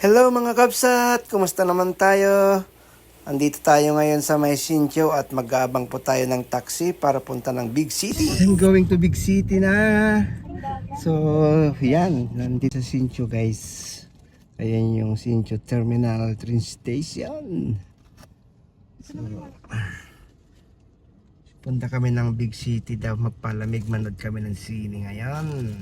Hello mga kabsat! Kumusta naman tayo? Andito tayo ngayon sa May Sincho at mag-aabang po tayo ng taxi para punta ng Big City. I'm going to Big City na! So, yan. Nandito sa Sincho guys. Ayan yung Sincho Terminal Train Station. So, punta kami ng Big City daw. Magpalamig manood kami ng sine ngayon.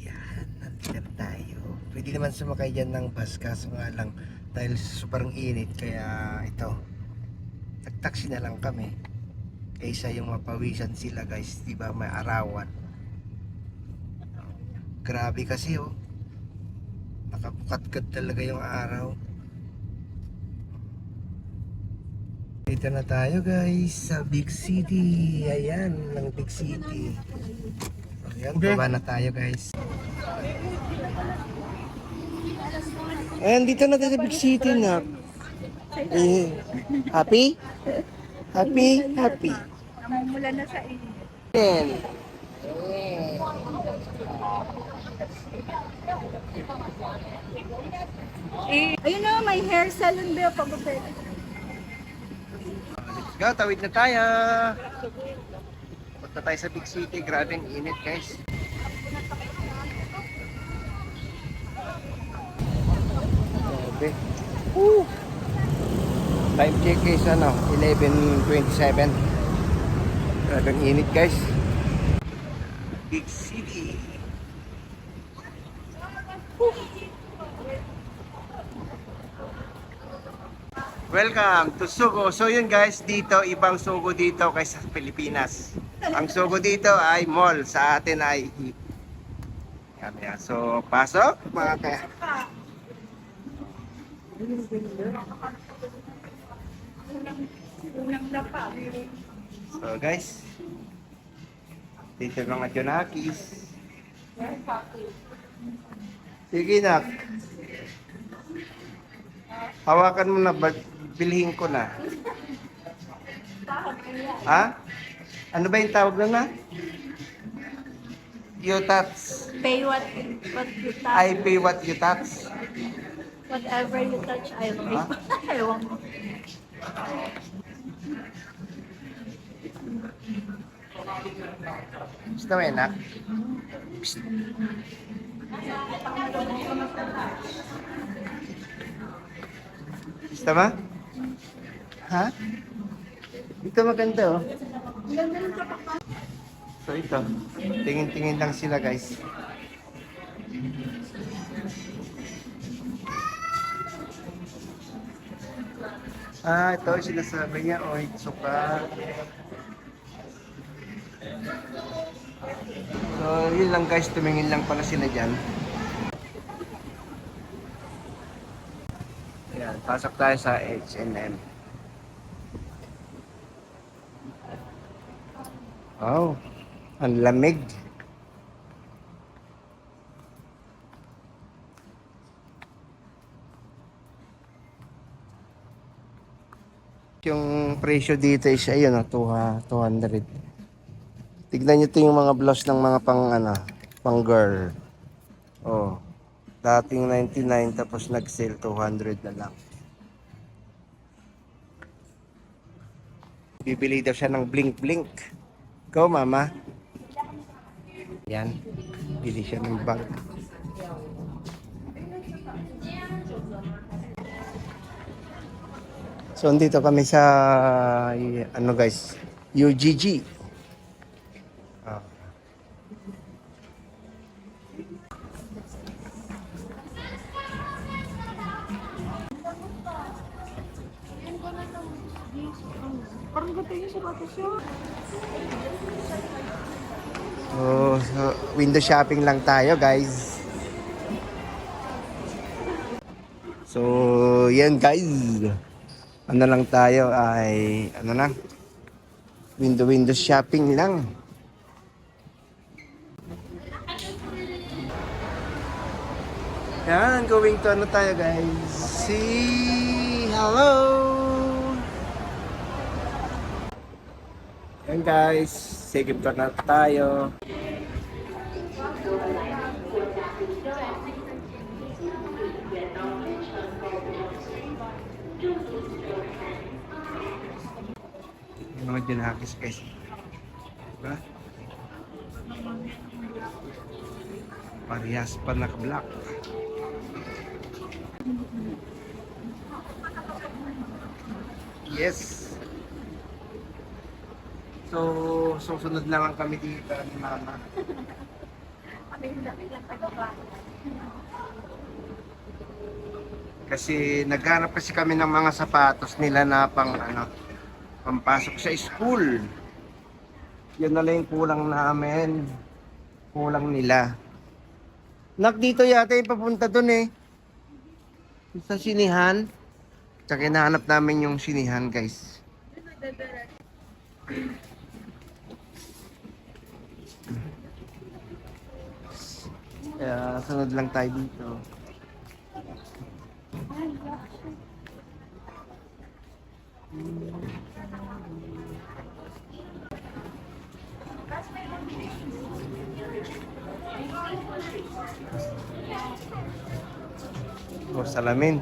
Yan, nandito na tayo. Pwede naman sumakay dyan ng bus kaso nga lang dahil sobrang init kaya ito nagtaksi na lang kami. Kaysa yung mapawisan sila guys di ba may arawan. Grabe kasi oh. Nakabukatkat talaga yung araw. Dito na tayo guys sa big city. Ayan ng big city. Ayan baba na tayo guys Ayan, dito na tayo sa Big City na. Eh, happy? Happy? Happy. Namumula na sa inyo. Ayan. Eh, ayun na, may hair salon ba pag Let's go, tawid na tayo. Punta tayo sa Big City. Grabe ang init, guys. Grabe. Woo! Time check is ano, 11.27. Grabe ang init, guys. Big City. Welcome to Sugo. So yun guys, dito ibang Sugo dito kaysa sa Pilipinas. Ang Sugo dito ay mall, sa atin ay yan. So pasok mga kaya. So guys, dito mga Jonakis. Sige nak. Hawakan mo na, bilhin ko na. Ha? Ano ba yung tawag na na? You touch. Pay what, what you touch. I pay what you touch. Whatever you touch, I will Ha? Ewan ko. Gusto mo yan, nak? Psst. Gusto mo? Ha? Ito maganda oh. So ito, tingin-tingin lang sila guys. Ah, ito yung sinasabi niya, oh, itsuka. So, yun lang guys, tumingin lang pala sila dyan. Ayan, pasok tayo sa H&M. Wow, ang lamig. Yung presyo dito is ayun, oh, 200. Tignan nyo ito yung mga blouse ng mga pang ano, pang girl. Oh. Dating 99 tapos nag-sale 200 na lang. Bibili daw siya ng blink blink. Go mama. Yan. Bili siya ng bag. So, andito kami sa, ano guys, UGG. Ah. So, so, window shopping lang tayo, guys. So, yan guys. Ano lang tayo ay, ano lang, window window shopping lang. Yan, going to ano tayo guys. See, hello! Yan guys, sige pa na tayo. Mga Junakis guys. Diba? Parehas pa naka-black. Yes. So, susunod na lang kami dito ni Mama. Kasi naghanap kasi kami ng mga sapatos nila na pang ano, pampasok sa school. Yun na lang yung kulang namin. Kulang nila. Nak, dito yata yung papunta dun eh. Sa sinihan. Tsaka hinahanap namin yung sinihan, guys. Kaya sunod lang tayo dito. O, salamin.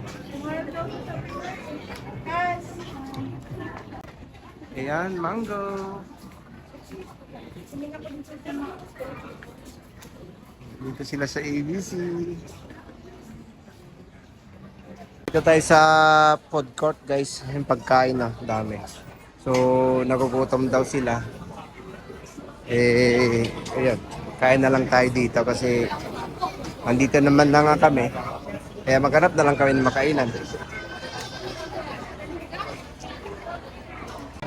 Ayan, mango. Dito sila sa ABC. Dito tayo sa food court guys. Yung pagkain na, dami. So, nagugutom daw sila. Eh, ayun. Kain na lang tayo dito kasi andito naman na nga kami. Kaya maghanap na lang kami ng makainan.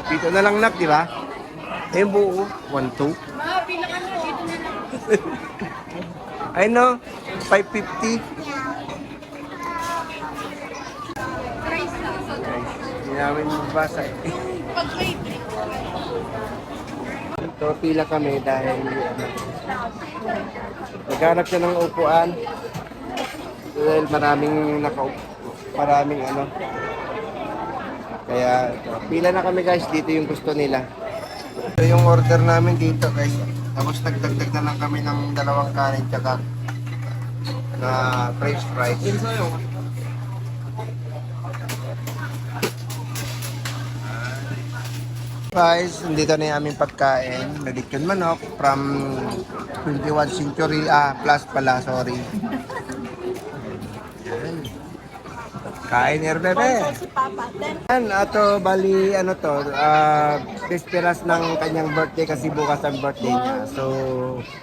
Dito na lang nak, di ba? Eh, buo. One, two. I know. 550. Hindi namin mabasa eh. Ito, pila kami dahil ano, naghanap siya ng upuan. Dahil maraming nakaupo, maraming ano. Kaya pila na kami guys, dito yung gusto nila. Ito yung order namin dito guys. Tapos nagdagdag na lang kami ng dalawang kanin tsaka na french fries. Guys, nandito na yung aming pagkain. Nalitsyon manok from 21 century, ah, plus pala, sorry. Kain, Erbebe. Si Papa. Yan, ato, bali, ano to, ah, desperas ng kanyang birthday kasi bukas ang birthday niya. So,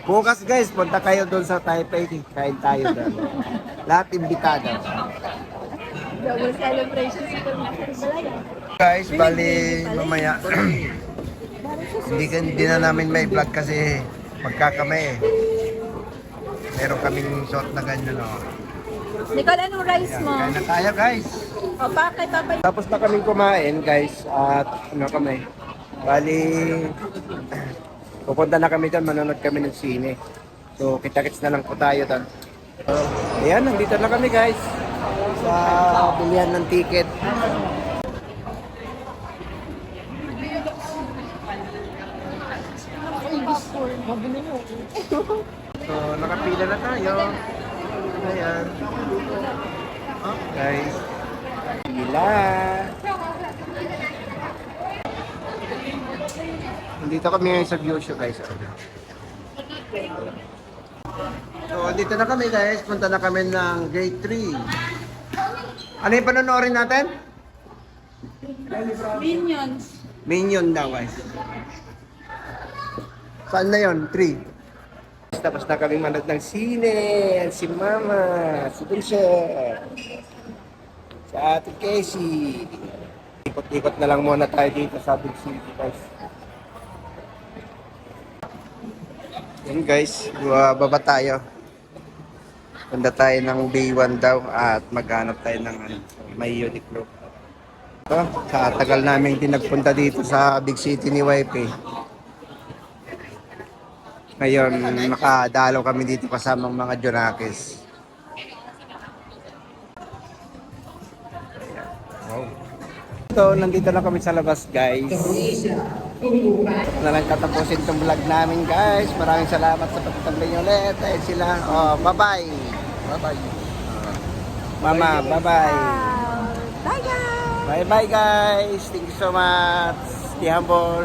bukas guys, punta kayo doon sa Taipei, kain tayo doon. Lahat imbitado. double celebration si Balaya. Guys, bali, mamaya, hindi, hindi na namin may vlog kasi magkakame eh. Meron kaming shot na ganyan, oh. Nicole, anong rice mo? kain na tayo guys. O, pa, kay Papa. Tapos na kaming kumain, guys. At ano kami? Bali, pupunta na kami doon, manonood kami ng sine. So, kita-kits na lang po tayo doon. So, ayan, nandito na kami, guys. Sa bilihan ng ticket. So, nakapila na tayo. Ayan. Oh, guys. Pila. Nandito kami ngayon sa view show guys. So, dito na kami guys. Punta na kami ng gate 3. Ano yung panonorin natin? Minions. Minion daw guys. Saan na yun? 3. Tapos na kami manood ng sine. Yan Si Mama, si Dulce, si Ate Casey. Ikot-ikot na lang muna tayo dito sa Big City guys. Yan guys, baba tayo. Punta tayo ng B1 daw at maghanap tayo ng ano, may Uniqlo. Ito, sa tagal namin din nagpunta dito sa big city ni Wife eh. Ngayon, nakadalaw kami dito kasamang mga Jonakis. Wow. So, nandito na kami sa labas, guys. Na lang tatapusin itong vlog namin, guys. Maraming salamat sa pagtatambay nyo ulit. Ayun sila. Oh, bye-bye. Bye-bye. Mama, bye-bye. Bye, guys! Bye bye guys. Thank you so much. Stay humble.